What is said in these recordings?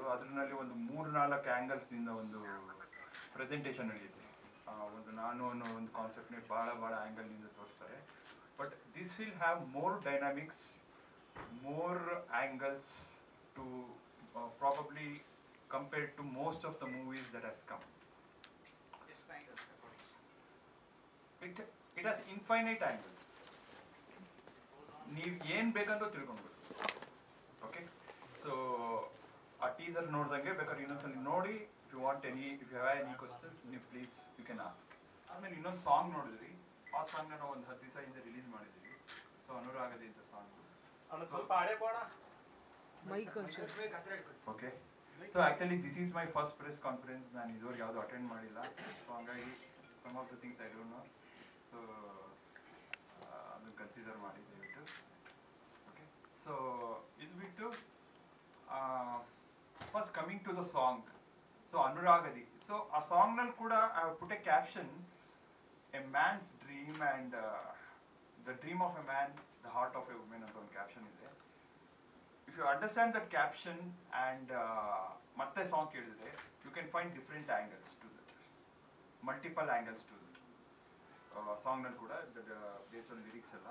ಇರ್ಬೋದು. ಅದರಲ್ಲಿ ಒಂದು ಮೂರು ನಾಲ್ಕು ಆ್ಯಂಗಲ್ಸ್ನಿಂದ ಒಂದು ಪ್ರೆಸೆಂಟೇಷನ್ ನಡೆಯುತ್ತೆ. ಒಂದು ನಾನು ಅನ್ನೋ ಒಂದು ಕಾನ್ಸೆಪ್ಟ್ನೇ ಭಾಳ ಭಾಳ ಆ್ಯಂಗಲ್ನಿಂದ ತೋರಿಸ್ತಾರೆ. But this will have more dynamics more angles to probably compared to most of the movies that has come it it has infinite angles ನೀವು ಏನು ಬೇಕಂತ ತಿಳ್ಕೊಬೋದು ಓಕೆ ಸೊ ಆ ಟೀಸರ್ ನೋಡ್ದಂಗೆ ಬೇಕಾದ್ರೆ ಇನ್ನೊಂದ್ಸಲ ನೋಡಿ if you want any if you have any questions ನೀವು ಪ್ಲೀಸ್ ಯು ಕ್ಯಾನ್ ಆಸ್ಕ್ ಆಮೇಲೆ ಇನ್ನೊಂದು ಸಾಂಗ್ ನೋಡಿದ್ರಿ. ಆ ಸಾಂಗ್ನ ನಾವು ಒಂದು ಹತ್ತು ದಿವಸ ಹಿಂದೆ ರಿಲೀಸ್ ಮಾಡಿದ್ದೀವಿ. ಸೊ ಅನುರಾಗದೆ ಅಂತ ಸಾಂಗ್ ಅಲ್ಲ ಸ್ವಲ್ಪ ಮೈಕ್ ಒಂಚೂರು okay so actually this is my first press conference ನಾನು ಇದುವರೆಗೆ ಯಾವುದು ಅಟೆಂಡ್ ಮಾಡಿಲ್ಲ. ಸೊ ಹಂಗಾಗಿ some of the things I don't know so ಅದನ್ನು ಕನ್ಸಿಡರ್ ಮಾಡಿ ದಯವಿಟ್ಟು. ಓಕೆ ಸೊ ಇದು ಬಿಟ್ಟು first coming to the song so ಅನುರಾಗದಿ so ಆ ಸಾಂಗ್ನಲ್ಲಿ ಕೂಡ put a caption a man's dream and the dream of a man the heart of a women ಅಂತ ಒಂದು ಕ್ಯಾಪ್ಷನ್ ಇದೆ if you understand that caption and uh, ಮತ್ತೆ song ಕೇಳಿದ್ರೆ you can find different angles to that multiple angles to that ಸಾಂಗ್ನಲ್ಲಿ ಕೂಡ based on lyrics ಎಲ್ಲ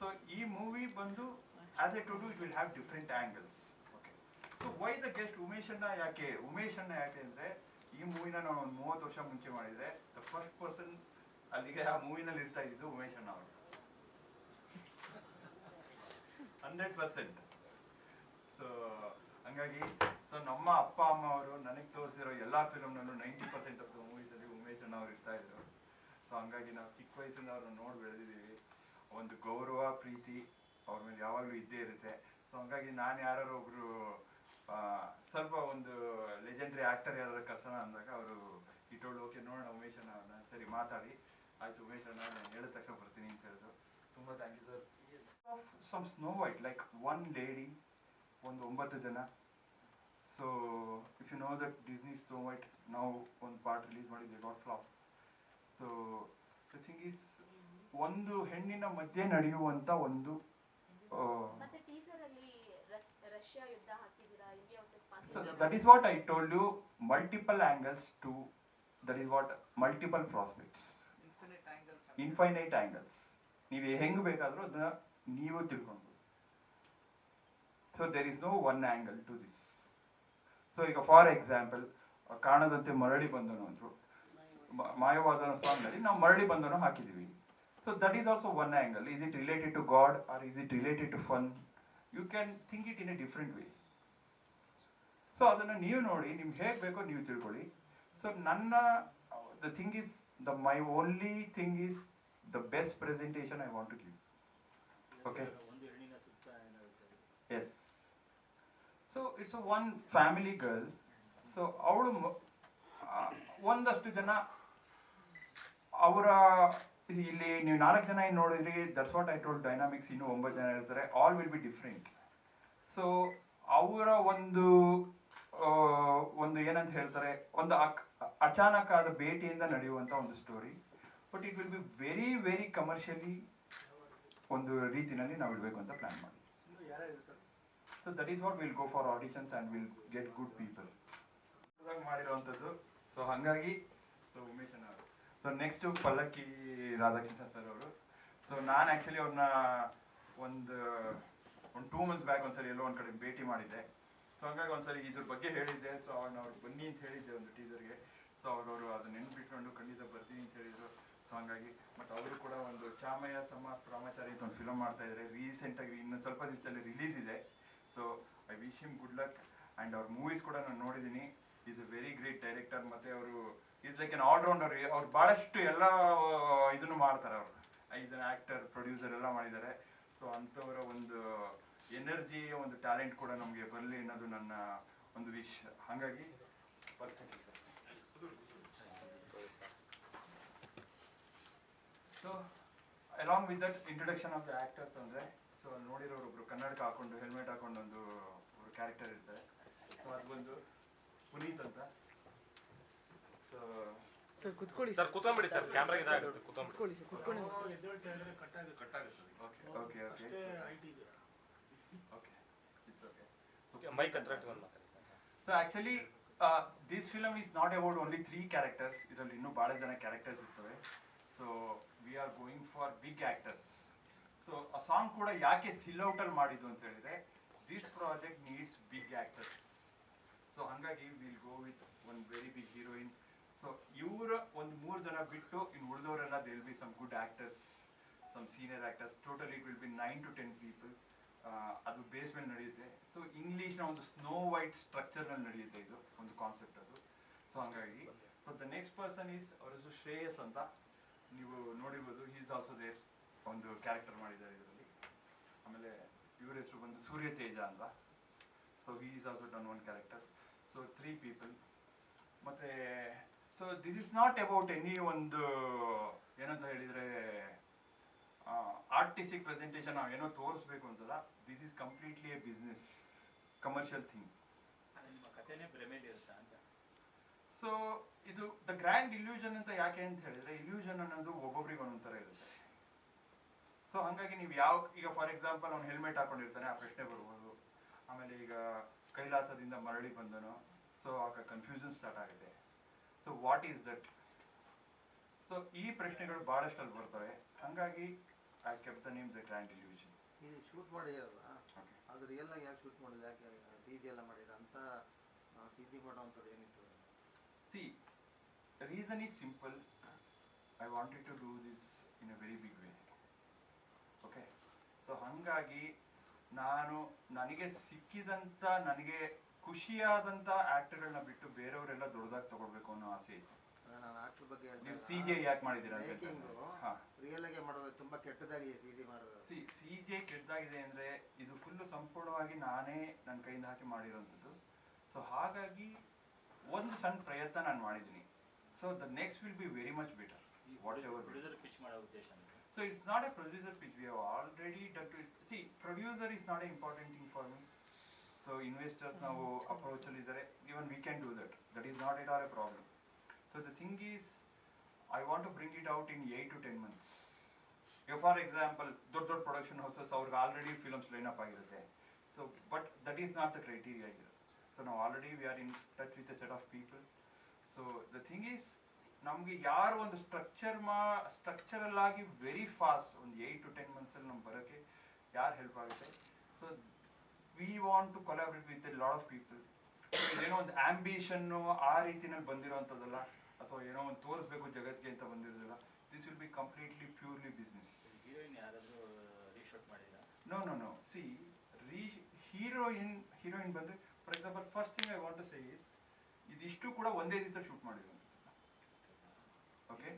so ಈ movie ಬಂದು as a to do it will have different angles okay so why the guest Umesh ಅಣ್ಣ ಯಾಕೆ? ಉಮೇಶ್ ಅಣ್ಣ ಯಾಕೆ ಅಂದ್ರೆ ಈ ಮೂವಿನ ನಾವು ಒಂದು ಮೂವತ್ತು ವರ್ಷ ಮುಂಚೆ ಮಾಡಿದ್ರೆ ದ ಫಸ್ಟ್ ಪರ್ಸನ್ ಅಲ್ಲಿಗೆ ಆ ಮೂವಿನಲ್ಲಿ ಇರ್ತಾ ಇದ್ದಿದ್ದು ಉಮೇಶ್ ಅಣ್ಣ ಅವರು. Hundred percent. ಸೊ ಹಂಗಾಗಿ ಸೊ ನಮ್ಮ ಅಪ್ಪ, ಅಮ್ಮ ಅವರು ನನಗೆ ತೋರಿಸಿರೋ ಎಲ್ಲ ಫಿಲಮ್ನಲ್ಲೂ ನೈಂಟಿ ಪರ್ಸೆಂಟ್ ಆಫ್ ದ ಮೂವೀಸಲ್ಲಿ ಉಮೇಶ್ ಅಣ್ಣ ಅವ್ರು ಇರ್ತಾ ಇದ್ರು. ಸೊ ಹಂಗಾಗಿ ನಾವು ಚಿಕ್ಕ ವಯಸ್ಸಿಂದ ಅವ್ರನ್ನ ನೋಡಿ ಬೆಳೆದಿದ್ದೀವಿ. ಒಂದು ಗೌರವ, ಪ್ರೀತಿ ಅವ್ರ ಮೇಲೆ ಯಾವಾಗಲೂ ಇದ್ದೇ ಇರುತ್ತೆ. ಸೊ ಹಂಗಾಗಿ ನಾನು ಯಾರು ಒಬ್ರು ಸ್ವಲ್ಪ ಒಂದು ಲೆಜೆಂಡ್ರಿ ಆಕ್ಟರ್ ಯಾರು ಕರ್ಸೋಣ ಅಂದಾಗ ಅವರು ಇಟ್ಟೋಳು ಓಕೆ, ನೋಡೋಣ ಉಮೇಶ್ ಅಣ್ಣ ಸರಿ, ಮಾತಾಡಿ. ಆಯ್ತು, ಉಮೇಶ್ ಅಣ್ಣ, ನಾನು ಹೇಳಿದ ತಕ್ಷಣ ಬರ್ತೀನಿ ಅಂತ ಹೇಳಿದ್ರು. ತುಂಬ thank you sir of some Snow White like one lady ಒಂದು ಒಂಬತ್ತು ಜನ. So if you know that Disney Snow White ನಾವು ಒಂದು ಪಾರ್ಟ್ ರಿಲೀಸ್ ಮಾಡಿದ್ವಿ got flop so the thing is ಒಂದು ಹೆಣ್ಣಿನ ಮಧ್ಯೆ ನಡೆಯುವಂಥ ಒಂದು ರಷ್ಯಾ ಯುದ್ಧ ಹಾಕಿದ್ದೀರಾ India versus So Pakistan that is what I told you, multiple angles to, that is what, multiple prospects. Infinite angles. ನೀವು ಹೆಂಗ್ ಬೇಕಾದರೂ ಅದನ್ನ ನೀವು ತಿಳ್ಕೊಳ್ಬೋದು. So there is no one angle to this so ಈಗ ಫಾರ್ ಎಕ್ಸಾಂಪಲ್ ಕಾಣದಂತೆ ಮರಳಿ ಬಂದನು ಅಂದರು. ಮಾಯವಾದನ ಸಾಂಗ್ನಲ್ಲಿ ನಾವು ಮರಳಿ ಬಂದನು ಹಾಕಿದ್ದೀವಿ. So that is also one angle is it related to god or is it related to fun you can think it in a different way so ಅದನ್ನು ನೀವು ನೋಡಿ ನಿಮ್ಗೆ ಹೇಗೆ ಬೇಕೋ ನೀವು ತಿಳ್ಕೊಳ್ಳಿ. ಸೊ ನನ್ನ the thing is the my only thing is the best presentation I want to give okay yes so it's a one family girl so ಅವಳು ಒಂದಷ್ಟು ಜನ ಅವರ ಇಲ್ಲಿ ನೀವು ನಾಲ್ಕು ಜನ ಏನು ನೋಡಿದ್ರಿ that's what I told dynamics ಇನ್ನೂ ಒಂಬತ್ತು ಜನ ಇರ್ತಾರೆ all will be different so ಅವರ ಒಂದು ಒಂದು ಏನಂತ ಹೇಳ್ತಾರೆ, ಒಂದು ಅಚಾನಕ್ ಆದ ಭೇಟಿಯಿಂದ ನಡೆಯುವಂತ ಒಂದು story but it will be very very commercially ಒಂದು ರೀತಿನಲ್ಲಿ ನಾವು ಇಡಬೇಕು ಅಂತ ಪ್ಲಾನ್ ಮಾಡಿ so that is what will go for auditions and will get good people ಮಾಡಿರೋವಂಥದ್ದು. So ಹಾಗಾಗಿ ಸೊ ಉಮೇಶ್ ಅವರು. So next Pallakki Radhakrishna sir ಅವರು. ಸೊ ನಾನು ಆ್ಯಕ್ಚುಲಿ ಅವ್ರನ್ನ ಒಂದು ಒಂದು ಟೂ ಮಂತ್ಸ್ ಬ್ಯಾಕ್ ಒಂದ್ಸರಿ ಎಲ್ಲೋ ಒಂದು ಕಡೆ ಭೇಟಿ ಮಾಡಿದ್ದೆ. ಸೊ ಹಂಗಾಗಿ ಒಂದ್ಸರಿ ಇದ್ರ ಬಗ್ಗೆ ಹೇಳಿದ್ದೆ. ಸೊ ಅವಾಗ ಅವ್ರು ಬನ್ನಿ ಅಂತ ಹೇಳಿದ್ದೆ ಒಂದು ಟೀಸರ್ಗೆ. ಸೊ ಅವರು ಅದನ್ನ ನೆನ್ಪಿಟ್ಕೊಂಡು ಖಂಡಿತ ಬರ್ತೀನಿ ಅಂತ ಹೇಳಿದ್ರು. ಸೊ ಹಂಗಾಗಿ ಬಟ್ ಅವರು ಕೂಡ ಒಂದು ಚಾಮಯ ಸಮ ಪ್ರಾಮಾಚಾರಿ ಅಂತ ಒಂದು ಫಿಲಮ್ ಮಾಡ್ತಾ ಇದ್ದಾರೆ ರೀಸೆಂಟಾಗಿ ಇನ್ನು ಸ್ವಲ್ಪ ದಿವಸದಲ್ಲಿ ರಿಲೀಸ್ ಇದೆ. So I wish him good luck and ಅವ್ರ ಮೂವೀಸ್ ಕೂಡ ನಾನು ನೋಡಿದ್ದೀನಿ is a very great director ಮತ್ತು ಅವರು ಇಸ್ ಲೈಕ್ ಎನ್ ಆಲ್ರೌಂಡರ್ ಅವ್ರು ಭಾಳಷ್ಟು ಎಲ್ಲ, ಇದನ್ನು ಮಾಡ್ತಾರೆ ಅವರು. ಈಸ್ ಅನ್ ಆ್ಯಕ್ಟರ್ ಪ್ರೊಡ್ಯೂಸರ್ ಎಲ್ಲ ಮಾಡಿದ್ದಾರೆ. ಸೊ ಅಂಥವರ ಒಂದು ಎನರ್ಜಿ ಒಂದು ಟ್ಯಾಲೆಂಟ್ ಕೂಡ ನಮಗೆ ಬರಲಿ ಅನ್ನೋದು ನನ್ನ ಒಂದು ವಿಶ್. ಹಾಗಾಗಿ so along with that introduction of the actors ಅಂದರೆ ಸೊ ನೋಡಿರೋರು ಒಬ್ರು ಕನ್ನಡಕ ಹಾಕೊಂಡು ಹೆಲ್ಮೆಟ್ ಹಾಕೊಂಡು ಒಂದು ಒಬ್ರು ಕ್ಯಾರೆಕ್ಟರ್ ಇರ್ತಾರೆ. ಸೊ ಅದು ಬಂದು ಪುನೀತ್ ಅಂತ. ಸೊ ಸರ್ ಕುತ್ಕೊಳ್ಳಿ ಸರ್ ಕುತ್ಕೊಂಡ್ಬಿಡಿ ಸರ್ ಕ್ಯಾಮ್ರಾ ಇದಾಗುತ್ತೆ. ಕುತ್ಕೊಂಡ್ಬಿಡಿ ಕುತ್ಕೊಳ್ಳಿ ಸರ್ ಕುತ್ಕೊಳ್ಳಿ. Okay okay okay okay okay so mic ಹತ್ರ ಇಟ್ಕೊಂಡು ಮಾತಾಡಿ sir so so actually this film is not about only three characters ಇದರಲ್ಲಿ ಇನ್ನೂ ಭಾಳ ಜನ ಕ್ಯಾರೆಕ್ಟರ್ಸ್ ಇರ್ತವೆ so we are going for big actors so ಆ ಸಾಂಗ್ ಕೂಡ ಯಾಕೆ ಸಿಲ್ ಔಟಲ್ಲಿ ಮಾಡಿದ್ದು ಅಂತ ಹೇಳಿದ್ರೆ this project needs big actors so ಹಾಗಾಗಿ will go with one very big heroine so ಇವರ ಒಂದು ಮೂರು ಜನ ಬಿಟ್ಟು ಇನ್ನು ಉಳಿದವರೆಲ್ಲ they'll be some good actors some senior actors total it will be nine to ten people ಅದು ಬೇಸ್ ಮೇಲೆ ನಡೆಯುತ್ತೆ. ಸೊ ಇಂಗ್ಲೀಷ್ನ ಒಂದು ಸ್ನೋ ವೈಟ್ ಸ್ಟ್ರಕ್ಚರ್ನಲ್ಲಿ ನಡೆಯುತ್ತೆ ಇದು, ಒಂದು ಕಾನ್ಸೆಪ್ಟ್ ಅದು. ಸೊ ಹಾಗಾಗಿ so the next person is ಅವ್ರ ಹೆಸರು ಶ್ರೇಯಸ್ ಅಂತ. ನೀವು ನೋಡಿರ್ಬೋದು ಈಸ್ ಆಲ್ಸೋ ದೇರ್ ಒಂದು ಕ್ಯಾರೆಕ್ಟರ್ ಮಾಡಿದ್ದಾರೆ ಇದರಲ್ಲಿ. ಆಮೇಲೆ ಇವ್ರ ಹೆಸರು ಬಂದು ಸೂರ್ಯ ತೇಜ ಅಂತ. So he is also done one character so three people ಮತ್ತೆ so this is not about any ಒಂದು, ಏನಂತ ಹೇಳಿದ್ರೆ ಆರ್ಟಿಸ್ಟಿಕ್ ಪ್ರೆಸೆಂಟೇಷನ್ ನಾವು ಏನೋ ತೋರಿಸ್ಬೇಕು ಅಂತಲ್ಲ this is completely a business commercial thing ನಿಮ್ಮ ಕಥೆನೇ ಭ್ರಮೆಯಲ್ಲಿ ಇರುತ್ತಾ ಅಂತ? ಸೊ ಇದು ದ ಗ್ರ್ಯಾಂಡ್ ಇಲ್ಯೂಷನ್ ಅಂತ ಯಾಕೆ ಅಂತ ಹೇಳಿದ್ರೆ ಇಲ್ಯೂಷನ್ ಅನ್ನೋದು ಒಬ್ಬೊಬ್ರಿಗೆ ಒಂದೊಂದು ಥರ ಇರುತ್ತೆ. ಸೊ ಹಂಗಾಗಿ ನೀವು ಯಾವ ಈಗ ಫಾರ್ ಎಕ್ಸಾಂಪಲ್ ಅವ್ನು ಹೆಲ್ಮೆಟ್ ಹಾಕೊಂಡಿರ್ತಾನೆ ಆ ಪ್ರಶ್ನೆ ಬರ್ಬೋದು. ಆಮೇಲೆ ಈಗ ಕೈಲಾಸದಿಂದ ಮರಳಿ ಬಂದನು ಸೊ ಆಗ ಕನ್ಫ್ಯೂಷನ್ ಸ್ಟಾರ್ಟ್ ಆಗಿದೆ so what is that so ಈ ಪ್ರಶ್ನೆಗಳು ಭಾಳಷ್ಟು ಅಲ್ಲಿ ಬರ್ತವೆ. ಹಂಗಾಗಿ ಐ ದ ಗ್ರ್ಯಾಂಡ್ ಇಲ್ಯೂಷನ್ ಇದು ಶೂಟ್ ಮಾಡಿದ್ರಲ್ಲ? ಅದು ರಿಯಲ್ ಆಗಿ ಯಾಕೆ ಶೂಟ್ ಮಾಡಿಲ್ಲ ಯಾಕೆ ಡಿ ಎಲ್ಲ ಮಾಡಿಲ್ಲ ಅಂತ ಟಿ ಮಾಡೋವಂಥದ್ದು ಏನಿತ್ತು? See reason is simple I wanted to do this in a very big way. Okay so ಹಾಗಾಗಿ ನಾನು ನನಗೆ ಸಿಕ್ಕಿದಂಥ ನನಗೆ ಖುಷಿಯಾದಂಥ ಆ್ಯಕ್ಟರ್ಗಳನ್ನ ಬಿಟ್ಟು ಬೇರೆಯವರೆಲ್ಲ ದೊಡ್ಡದಾಗಿ ತಗೊಳ್ಬೇಕು ಅನ್ನೋ ಆಸೆ ಇತ್ತು. ನಾನು ಆಕ್ಟರ್ ಬಗ್ಗೆ ನೀವು ಸಿ ಜೆ ಯಾಕೆ ಮಾಡಿದ್ದೀರಾ ಅಂತ ಮೇಕಿಂಗು ಹಾಂ. ರಿಯಲ್ ಆಗಿ ಮಾಡೋದು ತುಂಬಾ ಕೆಟ್ಟದಾಗಿದೆ ಸಿ ಜಿ ಮಾಡೋದು. ಸಿ ಸಿ ಜೆ ಕೆಟ್ಟದಾಗಿದೆ ಅಂದರೆ ಇದು ಫುಲ್ಲು ಸಂಪೂರ್ಣವಾಗಿ ನಾನೇ ನನ್ನ ಕೈಯಿಂದ ಹಾಕಿ ಮಾಡಿರೋಂಥದ್ದು. ಸೊ ಹಾಗಾಗಿ ಒಂದು ಸಣ್ಣ ಪ್ರಯತ್ನ ನಾನು ಮಾಡಿದ್ದೀನಿ. So the next will be very much better whatever producer pitch ಮಾಡೋ ಉದ್ದೇಶ so So it's not a producer pitch. We have already to to see producer is not an important thing for me. So investors now approach ಇದ್ದಾರೆ. Even we can do that. That is not at all a problem. So the thing is, I want to bring it out in eight to ten months. If for example, ದೊಡ್ಡ ದೊಡ್ಡ production houses ಅವ್ರಿಗೆ already films line up ಆಗಿರುತ್ತೆ. So but that is not the criteria here. So ನಾವು already we are in touch with a set of people so the thing is ನಮಗೆ ಯಾರು ಒಂದು structure ಮಾ structural ಆಗಿ very fast ಒಂದು eight to ten ಮಂತ್ಸಲ್ಲಿ ನಮ್ಗೆ ಬರೋಕ್ಕೆ ಯಾರು ಹೆಲ್ಪ್ ಆಗುತ್ತೆ? So we want to collaborate with a lot of people ಏನೋ ಒಂದು ಆಂಬಿಷನ್ನು ಆ ರೀತಿನಲ್ಲಿ ಬಂದಿರೋವಂಥದ್ದಲ್ಲ ಅಥವಾ ಏನೋ ಒಂದು ತೋರಿಸ್ಬೇಕು ಜಗತ್ತಿಗೆ ಅಂತ ಬಂದಿರೋದಿಲ್ಲ. This will be completely purely business no no no C ರೀ ಹೀರೋಯಿನ್ ಹೀರೋಯಿನ್ ಬಂದರೆ for example first thing I want to say is ಇದಿಷ್ಟು ಕೂಡ ಒಂದೇ ದಿವಸ ಶೂಟ್ ಮಾಡಿದ್ರು ಓಕೆ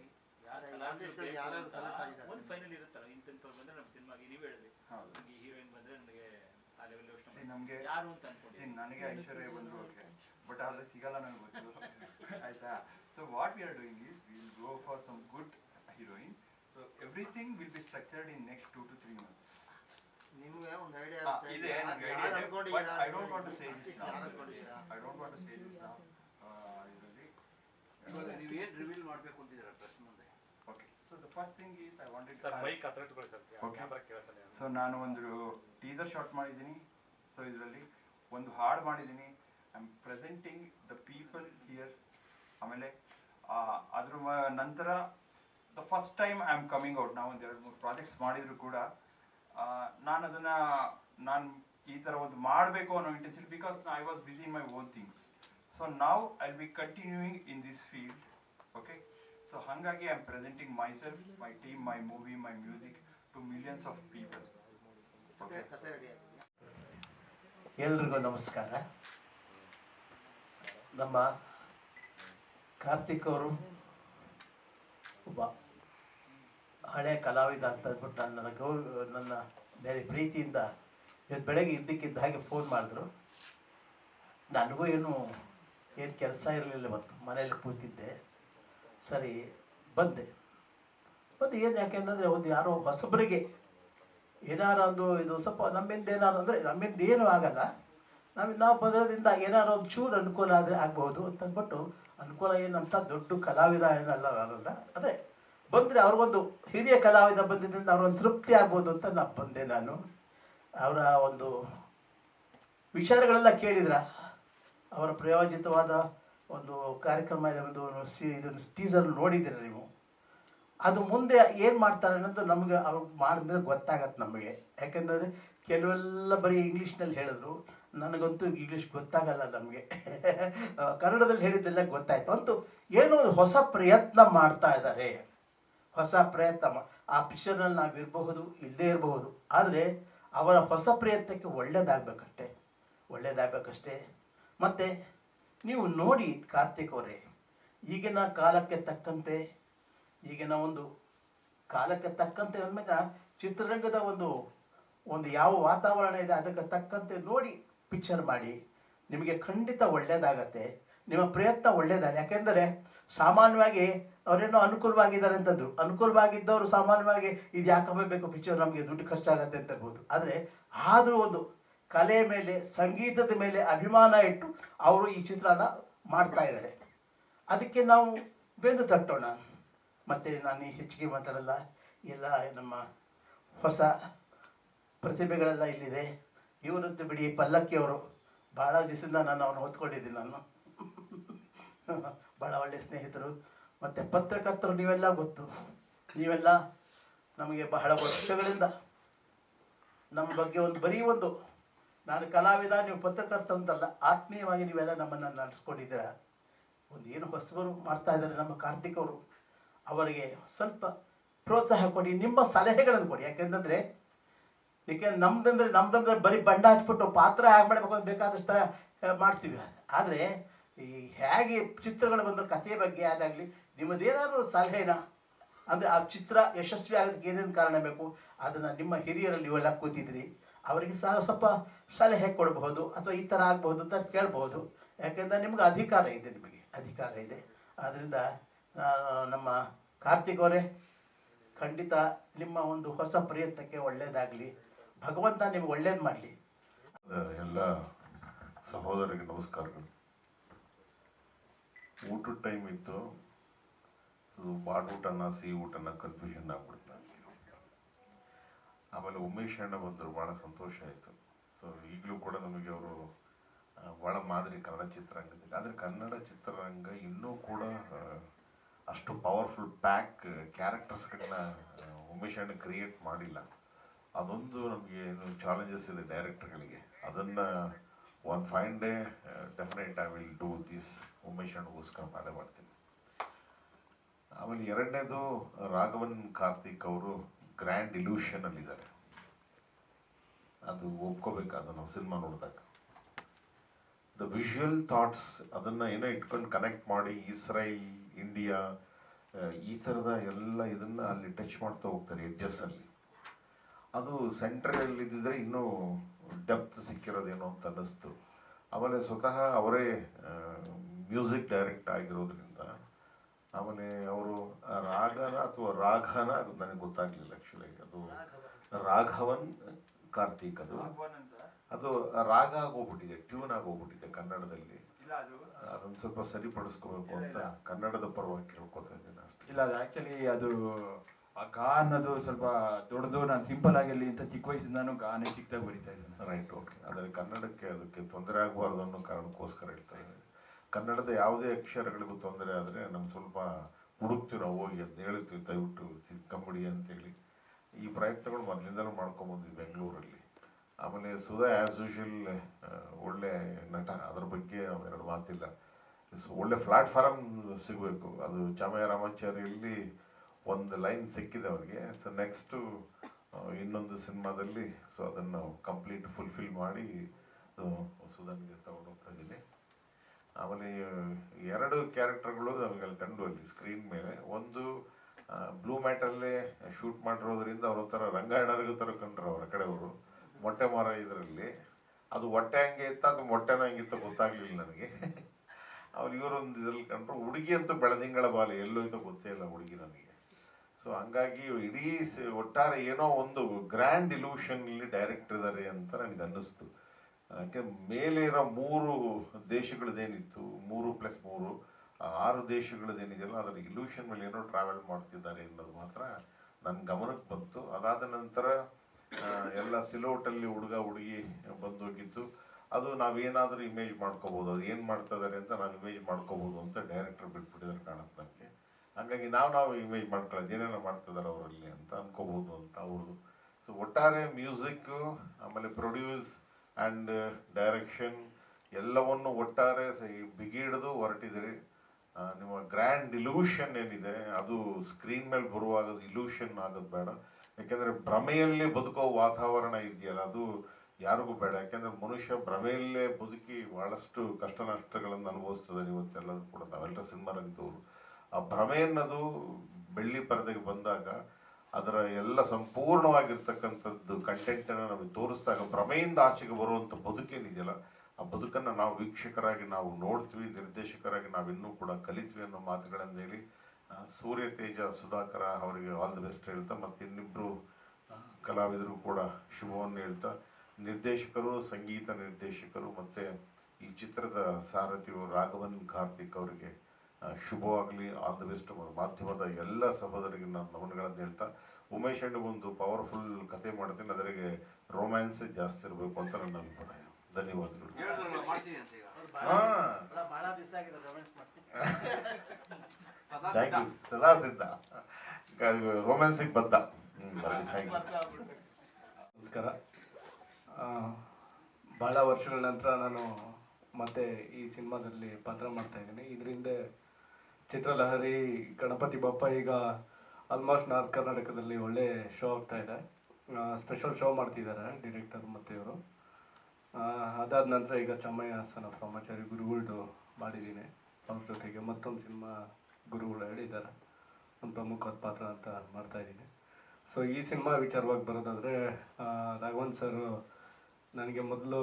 ಒಂದು ಫೈನಲ್ ಇರುತ್ತಲ್ಲ ಇಂಥವ್ರು ಬಂದ್ರೆ ನಮ್ಮ ಸಿನಿಮಾಗೆ ನೀವು ಹೇಳಿದ್ರಿ ನನಗೆ ಹೀರೋಯಿನ್ ಬಂದ್ರೆ ನನಗೆ ಆ ಲೆವೆಲ್ ಯೋಚನೆ See, ನಮ್ಗೆ ಯಾರು ಅಂತ ನನಗೆ ಐಶ್ವರ್ಯ ಬಂದ್ರು ಓಕೆ ಬಟ್ ಆದ್ರೆ ಸಿಗಲ್ಲ ನನ್ಗೆ ಗೊತ್ತು. ಆಯ್ತಾ? So what we are doing is will go for some good heroine so everything will be structured in next two to three months ನಿಮ್ಗೆ ಒಂದು ಐಡಿಯಾ ಇದೆ ನನಗೆ ಐಡಿಯಾ ಇದೆ but I don't want to say this now I don't want to say this now ಇದರಲ್ಲಿ ಇವಾಗ ನೀವು ಏನು reveal ಮಾಡಬೇಕು ಅಂತಿದ್ದೀರಾ ಪ್ರೆಸ್ ಮುಂದೆ? Okay so the first thing is I wanted sir mic ಹತ್ರ ಇಟ್ಕೊಳ್ಳಿ ಸರ್ Okay. ಕೇಳಿಸಲ್ಲ ಸೊ ನಾನು ಒಂದು ಟೀಸರ್ ಶಾಟ್ ಮಾಡಿದ್ದೀನಿ. ಸೊ ಇದರಲ್ಲಿ ಒಂದು ಹಾಡು ಮಾಡಿದ್ದೀನಿ. I am presenting the people here ಆಮೇಲೆ ಅದ್ರ ನಂತರ the first time I am coming out ನಾವು ಒಂದು ಎರಡು ಮೂರು ಪ್ರಾಜೆಕ್ಟ್ಸ್ ಮಾಡಿದರೂ ಕೂಡ ನಾನು ಅದನ್ನು ನಾನು ಈ ಥರ ಒಂದು ಮಾಡಬೇಕು ಅನ್ನೋ intention because I was busy in my own things so ನಾವು I be continuing in this field okay so ಹಾಗಾಗಿ I am presenting myself my team my movie my music to millions of people ಎಲ್ರಿಗೂ ನಮಸ್ಕಾರ. ನಮ್ಮ ಕಾರ್ತಿಕ್ ಅವರು ಒಬ್ಬ ಹಳೆ ಕಲಾವಿದ ಅಂತ ಅಂದ್ಬಿಟ್ಟು ನನ್ನ ಗೌ, ನನ್ನ ಮೇಲೆ ಪ್ರೀತಿಯಿಂದ ಇವತ್ತು ಬೆಳಗ್ಗೆ ಇದ್ದಕ್ಕಿದ್ದ ಹಾಗೆ ಫೋನ್ ಮಾಡಿದ್ರು. ನನಗೂ ಏನು ಏನು ಕೆಲಸ ಇರಲಿಲ್ಲ ಇವತ್ತು ಮನೇಲಿ ಕೂತಿದ್ದೆ. ಸರಿ, ಬಂದೆ. ಬಂದು ಏನು ಯಾಕೆಂದರೆ ಒಂದು ಯಾರೋ ಹೊಸಬರಿಗೆ ಏನಾರು ಒಂದು, ಇದು ಸ್ವಲ್ಪ ನಮ್ಮಿಂದ ಏನಾರು ಅಂದರೆ, ನಮ್ಮಿಂದ ಏನೂ ಆಗಲ್ಲ. ನಾವು ನಾವು ಬರೋದ್ರಿಂದ ಏನಾರು ಒಂದು ಚೂರು ಅನುಕೂಲ ಆದರೆ ಆಗ್ಬೋದು ಅಂತ ಅಂದ್ಬಿಟ್ಟು ಅನುಕೂಲ ಏನಂತ ದೊಡ್ಡ ಕಲಾವಿದ ಏನಲ್ಲ ನಾನಲ್ಲ. ಅದೇ, ಬಂದರೆ ಅವ್ರಿಗೊಂದು ಹಿರಿಯ ಕಲಾವಿದ ಬಂದಿದ್ದರಿಂದ ಅವ್ರೊಂದು ತೃಪ್ತಿ ಆಗ್ಬೋದು ಅಂತ ನಾನು ಬಂದೆ ನಾನು. ಅವರ ಒಂದು ವಿಚಾರಗಳೆಲ್ಲ ಕೇಳಿದ್ರ. ಅವರ ಪ್ರಯೋಜಿತವಾದ ಒಂದು ಕಾರ್ಯಕ್ರಮ ಒಂದು ಇದನ್ನು ಟೀಸರ್ ನೋಡಿದ್ದೀರ ನೀವು? ಅದು ಮುಂದೆ ಏನು ಮಾಡ್ತಾರೆ ಅನ್ನೋದು ನಮಗೆ ಅವ್ರು ಮಾಡಿದ್ರೆ ಗೊತ್ತಾಗತ್ತೆ ನಮಗೆ. ಯಾಕೆಂದರೆ, ಕೆಲವೆಲ್ಲ ಬರೀ ಇಂಗ್ಲೀಷ್ನಲ್ಲಿ ಹೇಳಿದ್ರು. ನನಗಂತೂ ಇಂಗ್ಲೀಷ್ ಗೊತ್ತಾಗಲ್ಲ ನಮಗೆ. ಕನ್ನಡದಲ್ಲಿ ಹೇಳಿದ್ದೆಲ್ಲ ಗೊತ್ತಾಯ್ತು. ಅಂತೂ ಏನೋ ಹೊಸ ಪ್ರಯತ್ನ ಮಾಡ್ತಾ ಇದ್ದಾರೆ. ಹೊಸ ಪ್ರಯತ್ನ ಆ ಪಿಕ್ಚರ್ನಲ್ಲಿ ನಾವು ಇರಬಹುದು ಇಲ್ಲದೇ ಇರಬಹುದು. ಆದರೆ ಅವರ ಹೊಸ ಪ್ರಯತ್ನಕ್ಕೆ ಒಳ್ಳೇದಾಗಬೇಕಷ್ಟೇ. ಒಳ್ಳೇದಾಗಬೇಕಷ್ಟೇ. ಮತ್ತು ನೀವು ನೋಡಿ ಕಾರ್ತಿಕ್ ಅವರೇ, ಈಗಿನ ಕಾಲಕ್ಕೆ ತಕ್ಕಂತೆ, ಈಗಿನ ಒಂದು ಕಾಲಕ್ಕೆ ತಕ್ಕಂತೆ ಅಂದಾಗ ಚಿತ್ರರಂಗದ ಒಂದು ಒಂದು ಯಾವ ವಾತಾವರಣ ಇದೆ ಅದಕ್ಕೆ ತಕ್ಕಂತೆ ನೋಡಿ ಪಿಕ್ಚರ್ ಮಾಡಿ, ನಿಮಗೆ ಖಂಡಿತ ಒಳ್ಳೆಯದಾಗತ್ತೆ ನಿಮ್ಮ ಪ್ರಯತ್ನ ಒಳ್ಳೆಯದಾಗ ಯಾಕೆಂದರೆ ಸಾಮಾನ್ಯವಾಗಿ ಅವರೇನೋ ಅನುಕೂಲವಾಗಿದ್ದಾರೆ ಅಂತಂದರು ಅನುಕೂಲವಾಗಿದ್ದವರು ಸಾಮಾನ್ಯವಾಗಿ ಇದು ಯಾಕೆ ಬೇಕು ಪಿಕ್ಚರ್ ನಮಗೆ ದುಡ್ಡು ಕಷ್ಟ ಆಗುತ್ತೆ ಅಂತ ಇರ್ಬೋದು ಆದರೆ ಆದರೂ ಒಂದು ಕಲೆ ಮೇಲೆ, ಸಂಗೀತದ ಮೇಲೆ ಅಭಿಮಾನ ಇಟ್ಟು ಅವರು ಈ ಚಿತ್ರನ ಮಾಡ್ತಾ ಇದ್ದಾರೆ. ಅದಕ್ಕೆ ನಾವು ಬೆಂದು ತಟ್ಟೋಣ. ಮತ್ತು ನಾನು ಹೆಚ್ಚಿಗೆ ಮಾತಾಡಲ್ಲ. ಎಲ್ಲ ನಮ್ಮ ಹೊಸ ಪ್ರತಿಭೆಗಳೆಲ್ಲ ಇಲ್ಲಿದೆ. ಇವರಂತೂ ಬಿಡಿ ಪಲ್ಲಕ್ಕಿಯವರು ಭಾಳ ದಿವಸದಿಂದ ನಾನು ಅವ್ರನ್ನ ಹೊತ್ಕೊಂಡಿದ್ದೀನಿ ನಾನು. ಭಾಳ ಒಳ್ಳೆಯ ಸ್ನೇಹಿತರು. ಮತ್ತು ಪತ್ರಕರ್ತರು ನೀವೆಲ್ಲ ಗೊತ್ತು. ನೀವೆಲ್ಲ ನಮಗೆ ಬಹಳ ವರ್ಷಗಳಿಂದ ನಮ್ಮ ಬಗ್ಗೆ ಒಂದು ಬರೀ ಒಂದು ನಾನು ಕಲಾವಿದ, ನೀವು ಪತ್ರಕರ್ತ ಅಂತಲ್ಲ, ಆತ್ಮೀಯವಾಗಿ ನೀವೆಲ್ಲ ನಮ್ಮನ್ನು ನಡೆಸ್ಕೊಂಡಿದ್ದೀರ? ಒಂದು ಏನು ಹೊಸಬರು ಮಾಡ್ತಾ ಇದ್ದಾರೆ ನಮ್ಮ ಕಾರ್ತಿಕ್ ಅವರು. ಅವರಿಗೆ ಸ್ವಲ್ಪ ಪ್ರೋತ್ಸಾಹ ಕೊಡಿ, ನಿಮ್ಮ ಸಲಹೆಗಳನ್ನು ಕೊಡಿ. ಯಾಕೆಂತಂದರೆ ಏಕೆಂದ್ರೆ ನಮ್ದಂದ್ರೆ ನಮ್ದಂದ್ರೆ ಬರೀ ಬಂಡ ಹಚ್ಬಿಟ್ಟು ಪಾತ್ರ ಹೇಗೆ ಮಾಡಬೇಕು ಅಂತ ಬೇಕಾದಷ್ಟು ಮಾಡ್ತೀವಿ. ಆದರೆ ಈ ಹೇಗೆ ಚಿತ್ರಗಳು ಬಂದ ಕಥೆ ಬಗ್ಗೆ ಅದಾಗಲಿ ನಿಮ್ಮದೇನಾದರೂ ಸಲಹೆನ, ಅಂದರೆ ಆ ಚಿತ್ರ ಯಶಸ್ವಿ ಆಗೋದಕ್ಕೆ ಏನೇನು ಕಾರಣ ಬೇಕು, ಅದನ್ನು ನಿಮ್ಮ ಹಿರಿಯರಲ್ಲಿ ನೀವೆಲ್ಲ ಕೂತಿದ್ರಿ, ಅವರಿಗೆ ಸಹ ಸ್ವಲ್ಪ ಸಲಹೆ ಕೊಡಬಹುದು ಅಥವಾ ಈ ಥರ ಆಗಬಹುದು ಅಂತ ಕೇಳಬಹುದು. ಯಾಕೆಂದರೆ ನಿಮ್ಗೆ ಅಧಿಕಾರ ಇದೆ ನಿಮಗೆ, ಅಧಿಕಾರ ಇದೆ. ಆದ್ದರಿಂದ ನಮ್ಮ ಕಾರ್ತಿಕ್ ಅವರೇ, ಖಂಡಿತ ನಿಮ್ಮ ಒಂದು ಹೊಸ ಪ್ರಯತ್ನಕ್ಕೆ ಒಳ್ಳೆಯದಾಗಲಿ ಭಗವಂತ ನಿಮ್ಗೆ ಒಳ್ಳೇದು ಮಾಡಲಿ. ಎಲ್ಲ ಸಹೋದರಿಗೆ ನಮಸ್ಕಾರಗಳು. ಊಟದ ಟೈಮ್ ಇತ್ತು. ಊಟನ, ಸಿಹಿ ಊಟನ ಕನ್ಫ್ಯೂಷನ್ ಆಗ್ಬಿಡ್ತು ಆಮೇಲೆ ಉಮೇಶ್ ಅಣ್ಣ ಬಂದರು, ಭಾಳ ಸಂತೋಷ ಆಯಿತು. ಸೊ ಈಗಲೂ ಕೂಡ ನಮಗೆ ಅವರು ಭಾಳ ಮಾದರಿ ಕನ್ನಡ ಚಿತ್ರರಂಗದಲ್ಲಿ. ಆದರೆ ಕನ್ನಡ ಚಿತ್ರರಂಗ ಇನ್ನೂ ಕೂಡ ಅಷ್ಟು ಪವರ್ಫುಲ್ ಪ್ಯಾಕ್ ಕ್ಯಾರೆಕ್ಟರ್ಸ್ಗಳನ್ನ ಉಮೇಶ್ ಅಣ್ಣ ಕ್ರಿಯೇಟ್ ಮಾಡಿಲ್ಲ. ಅದೊಂದು ನಮಗೆ ಏನು ಚಾಲೆಂಜಸ್ ಇದೆ ಡೈರೆಕ್ಟರ್ಗಳಿಗೆ ಅದನ್ನು one fine day definite I will do this Umesh ಅಣ್ಣಗೋಸ್ಕರ ಮಾಡೇ ಮಾಡ್ತೀನಿ. ಆಮೇಲೆ ಎರಡನೇದು, ರಾಘವನ್ ಕಾರ್ತಿಕ್ ಅವರು ಗ್ರ್ಯಾಂಡ್ ಇಲ್ಯೂಷನಲ್ಲಿದ್ದಾರೆ ಅದು ಒಪ್ಕೋಬೇಕು ಅದನ್ನು ಸಿನಿಮಾ ನೋಡಿದಾಗ. ದ ವಿಷುವಲ್ ಥಾಟ್ಸ್ ಅದನ್ನು ಏನೋ ಇಟ್ಕೊಂಡು ಕನೆಕ್ಟ್ ಮಾಡಿ ಇಸ್ರೈಲ್ ಇಂಡಿಯಾ ಈ ಥರದ ಎಲ್ಲ ಇದನ್ನು ಅಲ್ಲಿ ಟಚ್ ಮಾಡ್ತಾ ಹೋಗ್ತಾರೆ ಎಡ್ಜಸ್ಸಲ್ಲಿ ಅದು ಸೆಂಟ್ರಲ್ಲಿ ಇದ್ದಿದ್ರೆ ಇನ್ನೂ ಡೆಪ್ತ್ ಸಿಕ್ಕಿರೋದೇನೋ ಅಂತ ಅನ್ನಿಸ್ತು. ಆಮೇಲೆ ಸ್ವತಃ ಅವರೇ ಮ್ಯೂಸಿಕ್ ಡೈರೆಕ್ಟ್ ಆಗಿರೋದ್ರಿಂದ ಆಮೇಲೆ ಅವರು ರಾಗನ ಅಥವಾ ರಾಘನ ಅದು ನನಗೆ ಗೊತ್ತಾಗಲಿಲ್ಲ ಆ್ಯಕ್ಚುಲಿ ಅದು ರಾಘವನ್ ಕಾರ್ತಿಕ್ ಅದು ಅದು ರಾಗ ಆಗೋಗ್ಬಿಟ್ಟಿದೆ ಟ್ಯೂನ್ ಆಗೋಗ್ಬಿಟ್ಟಿದೆ ಕನ್ನಡದಲ್ಲಿ. ಇಲ್ಲ ಅದು. ಅದನ್ನು ಸ್ವಲ್ಪ ಸರಿಪಡಿಸ್ಕೋಬೇಕು ಅಂತ ಕನ್ನಡದ ಪರವಾಗಿ ಕೇಳ್ಕೊತಾ ಇದ್ದೇನೆ ಅಷ್ಟೇ. ಇಲ್ಲ ಅದು ಆ್ಯಕ್ಚುಲಿ ಅದು ಆ ಗಾ ಅನ್ನೋದು ಸ್ವಲ್ಪ ದೊಡ್ಡದು, ನಾನು ಸಿಂಪಲ್ ಆಗಿರಲಿ ಅಂತ ಚಿಕ್ಕ ವಯಸ್ಸಿಂದಾನು ಗಾನೆ ಚಿಕ್ಕದಾಗಿ ಬರೀತಾ ಇದ್ದೇನೆ. ರೈಟ್ ಓಕೆ ಆದರೆ ಕನ್ನಡಕ್ಕೆ ಅದಕ್ಕೆ ತೊಂದರೆ ಆಗಬಾರ್ದು ಅನ್ನೋ ಕಾರಣಕ್ಕೋಸ್ಕರ ಹೇಳ್ತಾ ಇದ್ದೀನಿ. ಕನ್ನಡದ ಯಾವುದೇ ಅಕ್ಷರಗಳಿಗೂ ತೊಂದರೆ ಆದರೆ ನಮ್ಗೆ ಸ್ವಲ್ಪ ಹುಡುಕ್ತೀವಿ ನಾವು ಹೋಗಿ ಅಂತ ಹೇಳ್ತೀವಿ, ದಯವಿಟ್ಟು ತಿಳ್ಕೊಂಬಿಡಿ ಅಂತೇಳಿ ಈ ಪ್ರಯತ್ನಗಳು ಮೊದಲಿಂದಲೂ ಮಾಡ್ಕೊಂಬಂದ್ವಿ ಬೆಂಗಳೂರಲ್ಲಿ. ಆಮೇಲೆ ಸುಧಾ ಆ್ಯಸ್ ಯೂಶ್ವಲ್ ಒಳ್ಳೆ ನಟ. ಅದ್ರ ಬಗ್ಗೆ ಎರಡು ಮಾತಿಲ್ಲ. ಒಳ್ಳೆ ಪ್ಲಾಟ್ಫಾರಮ್ ಸಿಗಬೇಕು. ಅದು ಚಾಮಯ್ಯ ರಾಮಾಚಾರ್ಯಲ್ಲಿ ಒಂದು ಲೈನ್ ಸಿಕ್ಕಿದೆ ಅವ್ರಿಗೆ ಸೊ ನೆಕ್ಸ್ಟು ಇನ್ನೊಂದು ಸಿನಿಮಾದಲ್ಲಿ ಸೊ ಅದನ್ನು ಕಂಪ್ಲೀಟ್ ಫುಲ್ಫಿಲ್ ಮಾಡಿ ಸುಧನ್ಗೆ ತಗೊಂಡು ಹೋಗ್ತಾ ಇದ್ದೀನಿ. ಆಮೇಲೆ, ಎರಡು ಕ್ಯಾರೆಕ್ಟರ್ಗಳು ನಮಗೆ ಅಲ್ಲಿ ಕಂಡು ಅಲ್ಲಿ ಸ್ಕ್ರೀನ್ ಮೇಲೆ. ಒಂದು ಬ್ಲೂ ಮ್ಯಾಟಲ್ಲೇ ಶೂಟ್ ಮಾಡಿರೋದ್ರಿಂದ ಅವ್ರ ಥರ ರಂಗಾಯಣರಿಗೂ ಥರ ಕಂಡ್ರು ಅವರ ಕಡೆಯವರು. ಮೊಟ್ಟೆ ಮರ ಇದರಲ್ಲಿ. ಅದು ಹೊಟ್ಟೆ ಹಂಗೆ ಇತ್ತ, ಅದು ಮೊಟ್ಟೆನ ಹಂಗಿತ್ತ ಗೊತ್ತಾಗ್ಲಿಲ್ಲ ನನಗೆ. ಅವ್ರು ಇವರೊಂದು ಇದ್ರಲ್ಲಿ ಕಂಡ್ರು, ಹುಡುಗಿ ಅಂತೂ ಬೆಳದಿಂಗಳ ಬಾಲೆ ಎಲ್ಲೋಯ್ತೋ ಗೊತ್ತೇ ಇಲ್ಲ ಹುಡುಗಿ ನನಗೆ. ಸೊ ಹಂಗಾಗಿ ಇಡೀ ಒಟ್ಟಾರೆ ಏನೋ ಒಂದು ಗ್ರ್ಯಾಂಡ್ ಇಲ್ಯೂಷನ್ಲಿ ಡೈರೆಕ್ಟರ್ ಇದ್ದಾರೆ ಅಂತ ನನಗೆ ಅನ್ನಿಸ್ತು. ಯಾಕೆ ಮೇಲೆ ಇರೋ ಮೂರು ದೇಶಗಳದ್ದೇನಿತ್ತು ಮೂರು ಪ್ಲಸ್ ಮೂರು ಆರು ದೇಶಗಳದ್ದೇನಿದೆಯಲ್ಲ ಅದರ ಇಲ್ಯೂಷನ್ ಮೇಲೆ ಏನೋ ಟ್ರಾವೆಲ್ ಮಾಡ್ತಿದ್ದಾರೆ ಅನ್ನೋದು ಮಾತ್ರ ನನ್ನ ಗಮನಕ್ಕೆ ಬಂತು. ಅದಾದ ನಂತರ ಎಲ್ಲ ಸಿಲೋಟಲ್ಲಿ ಹುಡುಗ ಹುಡುಗಿ ಬಂದೋಗಿದ್ದು, ಅದು ನಾವೇನಾದರೂ ಇಮೇಜ್ ಮಾಡ್ಕೋಬೋದು. ಅದು ಏನು ಮಾಡ್ತಾ ಇದಾರೆ ಅಂತ ನಾವು ಇಮೇಜ್ ಮಾಡ್ಕೋಬೋದು ಅಂತ ಡೈರೆಕ್ಟರ್ ಬಿಟ್ಬಿಟ್ಟಿದ್ರೆ ಕಾಣುತ್ತೆ ನನಗೆ. ಹಾಗಾಗಿ ನಾವು ನಾವು ಇಮೇಜ್ ಮಾಡ್ಕೊಳ್ಳೋದು, ಏನೇನೋ ಮಾಡ್ತಿದ್ದಾರೆ ಅವರಲ್ಲಿ ಅಂತ ಅನ್ಕೋಬೋದು ಅಂತ ಅವ್ರದ್ದು ಸೊ ಒಟ್ಟಾರೆ ಮ್ಯೂಸಿಕ್ಕು ಆಮೇಲೆ ಪ್ರೊಡ್ಯೂಸ್ ಆ್ಯಂಡ್ ಡೈರೆಕ್ಷನ್ ಎಲ್ಲವನ್ನು ಒಟ್ಟಾರೆ ಬಿಗಿಡಿದು ಹೊರಟಿದ್ದೀರಿ. ನಿಮ್ಮ ಗ್ರ್ಯಾಂಡ್ ಇಲ್ಯೂಷನ್ ಏನಿದೆ, ಅದು ಸ್ಕ್ರೀನ್ ಮೇಲೆ ಬರುವಾಗ ಇಲ್ಯೂಷನ್ ಆಗೋದು ಬೇಡ. ಯಾಕೆಂದರೆ ಭ್ರಮೆಯಲ್ಲೇ ಬದುಕೋ ವಾತಾವರಣ ಇದೆಯಲ್ಲ, ಅದು ಯಾರಿಗೂ ಬೇಡ. ಯಾಕೆಂದರೆ ಮನುಷ್ಯ ಭ್ರಮೆಯಲ್ಲೇ ಬದುಕಿ ಭಾಳಷ್ಟು ಕಷ್ಟ ನಷ್ಟಗಳನ್ನು ಅನುಭವಿಸ್ತದೆ ಇವತ್ತೆಲ್ಲರೂ ಕೂಡ. ನಾವೆಲ್ಲರೂ ಸಿನಿಮಾ ರಂಗದವರು. ಆ ಭ್ರಮೆ ಅನ್ನೋದು ಬೆಳ್ಳಿ ಪರದೆಗೆ ಬಂದಾಗ ಅದರ ಎಲ್ಲ ಸಂಪೂರ್ಣವಾಗಿರ್ತಕ್ಕಂಥದ್ದು ಕಂಟೆಂಟನ್ನು ನಮಗೆ ತೋರಿಸಿದಾಗ ಭ್ರಮೆಯಿಂದ ಆಚೆಗೆ ಬರುವಂಥ ಬದುಕೇನಿದೆಯಲ್ಲ ಆ ಬದುಕನ್ನು ನಾವು ವೀಕ್ಷಕರಾಗಿ ನಾವು ನೋಡ್ತೀವಿ, ನಿರ್ದೇಶಕರಾಗಿ ನಾವು ಇನ್ನೂ ಕೂಡ ಕಲಿತೀವಿ ಅನ್ನೋ ಮಾತುಗಳನ್ನು ಹೇಳಿ ಸೂರ್ಯ ತೇಜ ಸುಧಾಕರ ಅವರಿಗೆ ಆಲ್ ದಿ ಬೆಸ್ಟ್ ಹೇಳ್ತಾ, ಮತ್ತು ಇನ್ನಿಬ್ಬರು ಕಲಾವಿದರು ಕೂಡ ಶುಭವನ್ನು ಹೇಳ್ತಾ, ನಿರ್ದೇಶಕರು, ಸಂಗೀತ ನಿರ್ದೇಶಕರು, ಮತ್ತು ಈ ಚಿತ್ರದ ಸಾರಥಿಯು ರಾಘವನ್ ಕಾರ್ತಿಕ್ ಅವರಿಗೆ ಶುಭವಾಗಲಿ ಆಲ್ ದ ಬೆಸ್ಟ್ ಮಾಧ್ಯಮದ ಎಲ್ಲ ಸಹೋದರಿಗೆ ನಾನು ನಮನಗಳನ್ನು ಹೇಳ್ತಾ ಉಮೇಶ್ ಒಂದು ಪವರ್ಫುಲ್ ಕತೆ ಮಾಡ್ತೀನಿ ಅದರಿಗೆ ರೋಮ್ಯಾನ್ಸ್ ಜಾಸ್ತಿ ಇರಬೇಕು ಅಂತ ನನ್ನ ಅಭಿಪ್ರಾಯ. ಧನ್ಯವಾದಗಳು. ಸದಾ ಸಿದ್ಧ ರೊಮ್ಯಾನ್ಸಿಗೆ ಬದ್ಧ. ನಮಸ್ಕಾರ. ಆ, ಭಾಳ ವರ್ಷಗಳ ನಂತರ ನಾನು ಮತ್ತೆ ಈ ಸಿನಿಮಾದಲ್ಲಿ ಪಾತ್ರ ಮಾಡ್ತಾ ಇದ್ದೀನಿ. ಇದರಿಂದ ಚಿತ್ರಲಹರಿ, ಗಣಪತಿ ಬಪ್ಪ ಈಗ ಆಲ್ಮೋಸ್ಟ್ ನಾರ್ತ್ ಕರ್ನಾಟಕದಲ್ಲಿ ಒಳ್ಳೆ ಶೋ ಆಗ್ತಾ ಇದೆ. ಸ್ಪೆಷಲ್ ಶೋ ಮಾಡ್ತಿದ್ದಾರೆ ಡಿರೆಕ್ಟರ್ ಮತ್ತು ಇವರು. ಅದಾದ ನಂತರ ಈಗ ಚಮ್ಮಯ್ಯ ಹಾಸನ ಬ್ರಹ್ಮಚಾರಿ ಗುರುಗಳ್ದು ಮಾಡಿದ್ದೀನಿ. ಅವ್ರ ಜೊತೆಗೆ ಮತ್ತೊಂದು ಸಿನಿಮಾ ಗುರುಗಳು ಹೇಳಿದ್ದಾರೆ. ಒಂದು ಪ್ರಮುಖವಾದ ಪಾತ್ರ ಅಂತ ಮಾಡ್ತಾ ಇದ್ದೀನಿ. ಸೊ ಈ ಸಿನಿಮಾ ವಿಚಾರವಾಗಿ ಬರೋದಾದರೆ ರಾಘವನ್ ಸರ್ ನನಗೆ ಮೊದಲು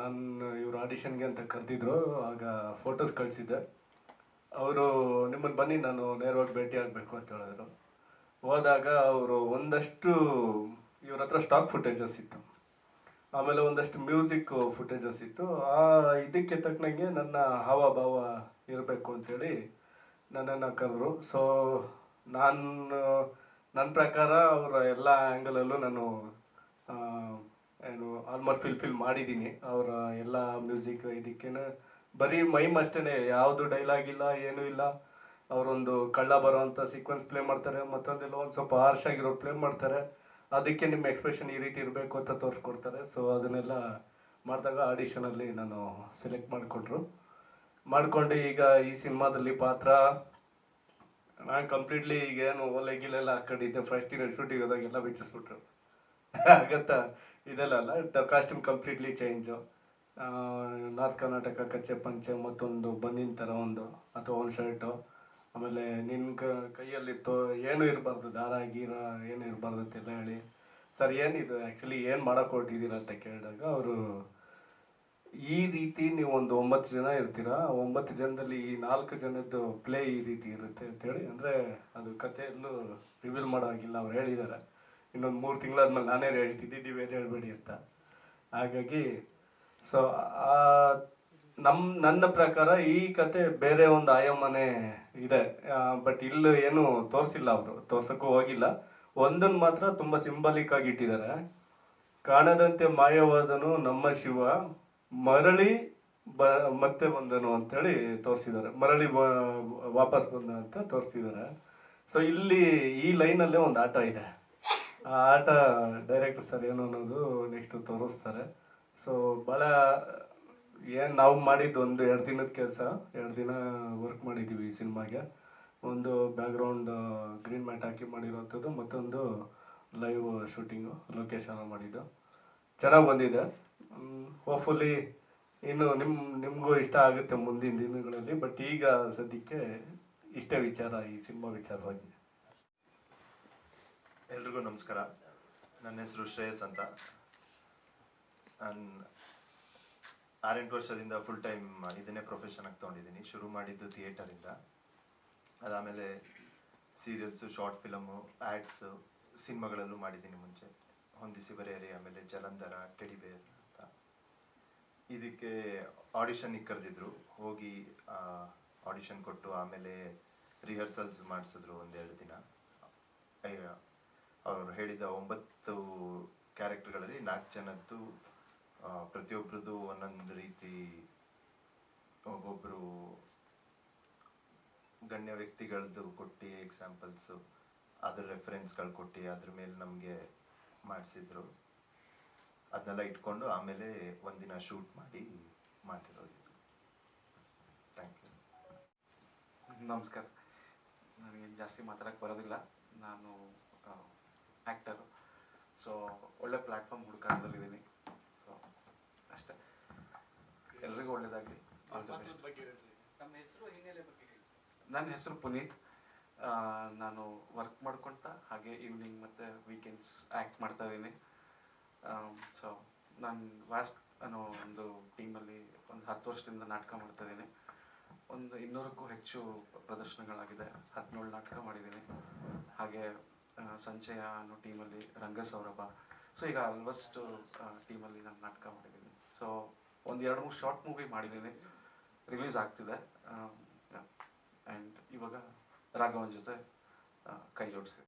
ನಾನು ಇವರು ಆಡಿಷನ್ಗೆ ಅಂತ ಕರೆದಿದ್ರು. ಆಗ ಫೋಟೋಸ್ ಕಳಿಸಿದ್ದೆ. ಅವರು ನಿಮ್ಮನ್ನು ಬನ್ನಿ, ನಾನು ನೇರವಾಗಿ ಭೇಟಿ ಆಗಬೇಕು ಅಂತ ಹೇಳಿದ್ರು. ಹೋದಾಗ ಅವರು ಒಂದಷ್ಟು, ಇವ್ರ ಹತ್ರ ಸ್ಟಾಕ್ ಫುಟೇಜಸ್ ಇತ್ತು. ಆಮೇಲೆ ಒಂದಷ್ಟು ಮ್ಯೂಸಿಕ್ ಫುಟೇಜಸ್ ಇತ್ತು. ಆ ಇದಕ್ಕೆ ತಕ್ಕನಂಗೆ ನನ್ನ ಹಾವಭಾವ ಇರಬೇಕು ಅಂತೇಳಿ ನನ್ನನ್ನು ಕರೆದ್ರು. ಸೊ ನಾನು ನನ್ನ ಪ್ರಕಾರ ಅವರ ಎಲ್ಲ ಆ್ಯಂಗಲಲ್ಲೂ ನಾನು ಏನು ಆಲ್ಮೋಸ್ಟ್ ಫಿಲ್ಫಿಲ್ ಮಾಡಿದ್ದೀನಿ. ಅವರ ಎಲ್ಲ ಮ್ಯೂಸಿಕ್ ಇದಕ್ಕೇನೆ. ಬರೀ ಮೈಮ್ ಅಷ್ಟೇ ಯಾವುದು ಡೈಲಾಗ್ ಇಲ್ಲ, ಏನೂ ಇಲ್ಲ. ಅವರೊಂದು ಕಳ್ಳ ಬರೋವಂಥ ಸೀಕ್ವೆನ್ಸ್ ಪ್ಲೇ ಮಾಡ್ತಾರೆ, ಮತ್ತೊಂದೆಲ್ಲ ಒಂದು ಸ್ವಲ್ಪ ಹಾರ್ಶ್ ಆಗಿರೋ ಪ್ಲೇ ಮಾಡ್ತಾರೆ. ಅದಕ್ಕೆ ನಿಮ್ಮ ಎಕ್ಸ್ಪ್ರೆಷನ್ ಈ ರೀತಿ ಇರಬೇಕು ಅಂತ ತೋರಿಸ್ಕೊಡ್ತಾರೆ. ಸೊ ಅದನ್ನೆಲ್ಲ ಮಾಡಿದಾಗ ಆಡಿಷನಲ್ಲಿ ನಾನು ಸೆಲೆಕ್ಟ್ ಮಾಡಿಕೊಟ್ರು ಮಾಡಿಕೊಂಡು ಈಗ ಈ ಸಿನಿಮಾದಲ್ಲಿ ಪಾತ್ರ. ನಾನು ಕಂಪ್ಲೀಟ್ಲಿ ಈಗ ಏನು ಓಲೆ ಗಿಲೆಲ್ಲ ಹಾಕೊಂಡಿದ್ದೆ ಫಸ್ಟ್ ದಿನ ಶೂಟಿಂಗ್ ಹೋದಾಗೆಲ್ಲ ಬಿಚ್ಚಿಸ್ಬಿಟ್ರು. ಆಗತ್ತಾ? ಇದೆಲ್ಲ ಅಲ್ಲ costume completely change north Karnataka, ಕಚ್ಚೆ ಪಂಚೆ, ಮತ್ತೊಂದು ಬನ್ನಿನ ಥರ ಒಂದು, ಅಥವಾ ಒಂದು ಶರ್ಟು ಆಮೇಲೆ ನಿನ್ನ ಕ ಕೈಯಲ್ಲಿತ್ತು ಏನೂ ಇರಬಾರ್ದು, ದಾರ, ಗೀರ, ಏನು ಇರಬಾರ್ದು ಅಂತೆಲ್ಲ ಹೇಳಿ. ಸರ್ ಏನಿದು? ಆ್ಯಕ್ಚುಲಿ ಏನು ಮಾಡೋಕೆ ಹೊರಟಿದ್ದೀರಾ ಅಂತ ಕೇಳಿದಾಗ ಅವರು, ಈ ರೀತಿ ನೀವು ಒಂದು ಒಂಬತ್ತು ಜನ ಇರ್ತೀರಾ? ಒಂಬತ್ತು ಜನದಲ್ಲಿ ಈ ನಾಲ್ಕು ಜನದ್ದು ಪ್ಲೇ ಈ ರೀತಿ ಇರುತ್ತೆ ಅಂತೇಳಿ ಅಂದರೆ ಅದು ಕಥೆಯಲ್ಲೂ ರಿವೀಲ್ ಮಾಡೋ ಹಾಗಿಲ್ಲ ಅವ್ರು ಹೇಳಿದ್ದಾರೆ ಇನ್ನೊಂದು ಮೂರು ತಿಂಗಳಾದ್ಮೇಲೆ ನಾನೇ ಹೇಳ್ತಿದ್ದೆ, ನೀವೇನು ಹೇಳಬೇಡಿ ಅಂತ. ಹಾಗಾಗಿ ಸೊ ನಮ್ಮ ನನ್ನ ಪ್ರಕಾರ ಈ ಕತೆ ಬೇರೆ ಒಂದು ಆಯಾಮನೆ ಇದೆ. ಬಟ್ ಇಲ್ಲಿ ಏನು ತೋರಿಸಿಲ್ಲ ಅವರು. ತೋರ್ಸೋಕ್ಕೂ ಹೋಗಿಲ್ಲ. ಒಂದನ್ನು ಮಾತ್ರ ತುಂಬ ಸಿಂಬಲಿಕ್ ಆಗಿ ಇಟ್ಟಿದ್ದಾರೆ. ಕಾಣದಂತೆ ಮಾಯವಾದನು ನಮ್ಮ ಶಿವ, ಮರಳಿ ಬ, ಮತ್ತೆ ಬಂದನು ಅಂಥೇಳಿ ತೋರಿಸಿದ್ದಾರೆ. ಮರಳಿ ವಾಪಸ್ ಬಂದ ಅಂತ ತೋರಿಸಿದ್ದಾರೆ. ಸೊ ಇಲ್ಲಿ ಈ ಲೈನಲ್ಲೇ ಒಂದು ಆಟ ಇದೆ. ಆ ಆಟ ಡೈರೆಕ್ಟರ್ ಸರ್ ಏನು ಅನ್ನೋದು ನೆಕ್ಸ್ಟ್ ತೋರಿಸ್ತಾರೆ. ಸೊ ಭಾಳ ಏನು ನಾವು ಮಾಡಿದ್ದು ಒಂದು ಎರಡು ದಿನದ ಕೆಲಸ, ಎರಡು ದಿನ ವರ್ಕ್ ಮಾಡಿದ್ದೀವಿ ಈ ಸಿನಿಮಾಗೆ. ಒಂದು ಬ್ಯಾಕ್ಗ್ರೌಂಡ್ ಗ್ರೀನ್ ಮ್ಯಾಟ್ ಹಾಕಿ ಮಾಡಿರೋವಂಥದ್ದು ಮತ್ತೊಂದು ಲೈವ್ ಶೂಟಿಂಗು ಲೊಕೇಶನ್ ಮಾಡಿದ್ದು. ಚೆನ್ನಾಗಿ ಬಂದಿದೆ. ಹೋಪ್ಫುಲಿ ಇನ್ನು ನಿಮ್ಮ ನಿಮಗೂ ಇಷ್ಟ ಆಗುತ್ತೆ ಮುಂದಿನ ದಿನಗಳಲ್ಲಿ ಬಟ್ ಈಗ ಸದ್ಯಕ್ಕೆ ಇಷ್ಟೇ ವಿಚಾರ, ಈ ಸಿನಿಮಾ ವಿಚಾರವಾಗಿ. ಎಲ್ರಿಗೂ ನಮಸ್ಕಾರ. ನನ್ನ ಹೆಸರು ಶ್ರೇಯಸ್ ಅಂತ. ನಾನು ಆರೆಂಟು ವರ್ಷದಿಂದ ಫುಲ್ ಟೈಮ್ ಇದನ್ನೇ ಪ್ರೊಫೆಷನ್ ಆಗಿ ತೊಗೊಂಡಿದ್ದೀನಿ. ಶುರು ಮಾಡಿದ್ದು ಥಿಯೇಟರಿಂದ ಅದಾದಮೇಲೆ ಸೀರಿಯಲ್ಸು ಶಾರ್ಟ್ ಫಿಲಮು ಆ್ಯಡ್ಸು ಸಿನಿಮಾಗಳಲ್ಲೂ ಮಾಡಿದ್ದೀನಿ ಮುಂಚೆ. ಹೊಂದಿಸಿ ಬರೆಯರಿ, ಆಮೇಲೆ ಜಲಂಧರ ಟೆಡಿಬೇರ್ ಅಂತ. ಇದಕ್ಕೆ ಆಡಿಷನ್ನಿಗೆ ಕರೆದಿದ್ರು. ಹೋಗಿ ಆಡಿಷನ್ ಕೊಟ್ಟು ಆಮೇಲೆ ರಿಹರ್ಸಲ್ಸ್ ಮಾಡಿಸಿದ್ರು ಒಂದೆರಡು ದಿನ. ಅವರು ಹೇಳಿದ ಒಂಬತ್ತು ಕ್ಯಾರೆಕ್ಟರ್ಗಳಲ್ಲಿ ನಾಲ್ಕು ಜನದ್ದು ಆ, ಪ್ರತಿಯೊಬ್ರದ್ದು ಒಂದೊಂದು ರೀತಿ ಒಬ್ಬೊಬ್ಬರು ಗಣ್ಯ ವ್ಯಕ್ತಿಗಳದ್ದು ಕೊಟ್ಟು ಎಕ್ಸಾಂಪಲ್ಸು ಅದ್ರ ರೆಫರೆನ್ಸ್ಗಳು ಕೊಟ್ಟು ಅದ್ರ ಮೇಲೆ ನಮಗೆ ಮಾಡಿಸಿದ್ರು. ಅದನ್ನೆಲ್ಲ ಇಟ್ಕೊಂಡು ಆಮೇಲೆ ಒಂದಿನ ಶೂಟ್ ಮಾಡಿ ಮಾಡಿರೋದು ಥ್ಯಾಂಕ್ ಯು ನಮಸ್ಕಾರ. ನನಗೆ ಜಾಸ್ತಿ ಮಾತಾಡಕ್ಕೆ ಬರೋದಿಲ್ಲ. ನಾನು ಆ್ಯಕ್ಟರು ಸೊ ಒಳ್ಳೆ ಪ್ಲ್ಯಾಟ್ಫಾರ್ಮ್ ಹುಡುಕಾಟದಲ್ಲಿದ್ದೀನಿ ಸೊ ಅಷ್ಟೇ ನಮ್ಮ ಹೆಸರು ಹಿನ್ನೆಲೆ ಬಗ್ಗೆ ಹೇಳಿ ನನ್ನ ಹೆಸರು ಪುನೀತ್. ನಾನು ವರ್ಕ್ ಮಾಡ್ಕೊಳ್ತಾ ಹಾಗೆ ಈವ್ನಿಂಗ್ ಮತ್ತು ವೀಕೆಂಡ್ಸ್ ಆ್ಯಕ್ಟ್ ಮಾಡ್ತಾ ಇದ್ದೀನಿ. ಸೊ ನಾನು ವಾಸ್ಪ್ ಅನ್ನೋ ಒಂದು ಟೀಮಲ್ಲಿ ಒಂದು ಹತ್ತು ವರ್ಷದಿಂದ ನಾಟಕ ಮಾಡ್ತಾ ಇದ್ದೀನಿ. ಒಂದು ಇನ್ನೂರಕ್ಕೂ ಹೆಚ್ಚು ಪ್ರದರ್ಶನಗಳಾಗಿದೆ. ಹದಿನೇಳು ನಾಟಕ ಮಾಡಿದ್ದೀನಿ. ಹಾಗೆ ಸಂಜಯ ಸಂಚಯ ಅನ್ನೋ ಟೀಮಲ್ಲಿ ರಂಗಸೌರಭ. ಸೊ ಈಗ ಆಲ್ಮೋಸ್ಟ್ ಟೀಮಲ್ಲಿ ನಾನು ನಾಟಕ ಮಾಡಿದ್ದೀನಿ. ಸೊ ಒಂದು ಎರಡು ಮೂರು ಶಾರ್ಟ್ ಮೂವಿ ಮಾಡಿದ್ದೀನಿ ರಿಲೀಸ್ ಆಗ್ತಿದೆ. ಆ್ಯಂಡ್ ಇವಾಗ ರಾಘವನ್ ಜೊತೆ ಕೈ ಜೋಡಿಸಿ.